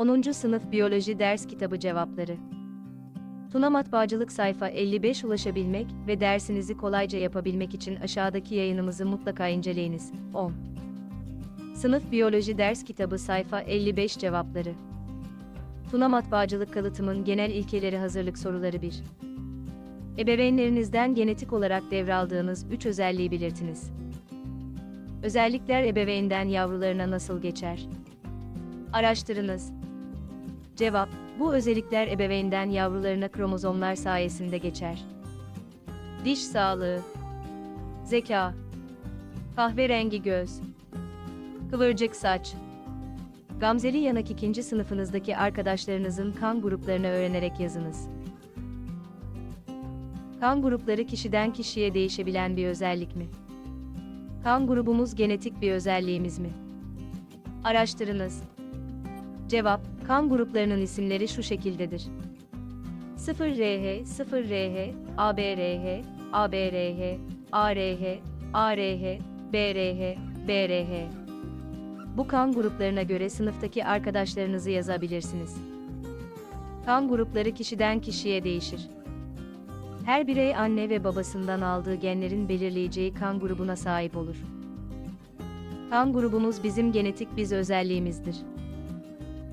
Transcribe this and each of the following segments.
10. Sınıf Biyoloji Ders Kitabı Cevapları Tuna Matbaacılık sayfa 55 ulaşabilmek ve dersinizi kolayca yapabilmek için aşağıdaki yayınımızı mutlaka inceleyiniz. 10. Sınıf Biyoloji Ders Kitabı sayfa 55 Cevapları Tuna Matbaacılık Kalıtımın Genel İlkeleri Hazırlık Soruları 1. Ebeveynlerinizden genetik olarak devraldığınız 3 özelliği belirtiniz. Özellikler ebeveynden yavrularına nasıl geçer? Araştırınız. Cevap: Bu özellikler ebeveynden yavrularına kromozomlar sayesinde geçer. Diş sağlığı, zeka, kahverengi göz, kıvırcık saç. Gamzeli yanak ikinci sınıfınızdaki arkadaşlarınızın kan gruplarını öğrenerek yazınız. Kan grupları kişiden kişiye değişebilen bir özellik mi? Kan grubumuz genetik bir özelliğimiz mi? Araştırınız. Cevap: Kan gruplarının isimleri şu şekildedir. 0RH, 0RH, ABRH, ABRH, ARH, ARH, BRH, BRH. Bu kan gruplarına göre sınıftaki arkadaşlarınızı yazabilirsiniz. Kan grupları kişiden kişiye değişir. Her birey anne ve babasından aldığı genlerin belirleyeceği kan grubuna sahip olur. Kan grubumuz bizim genetik biz özelliğimizdir.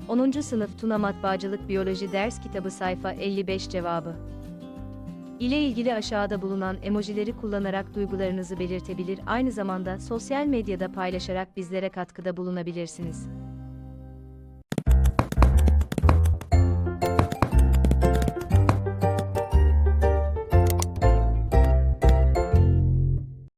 10. Sınıf Tuna Matbaacılık Biyoloji Ders Kitabı sayfa 55 cevabı. ile ilgili aşağıda bulunan emojileri kullanarak duygularınızı belirtebilir, aynı zamanda sosyal medyada paylaşarak bizlere katkıda bulunabilirsiniz.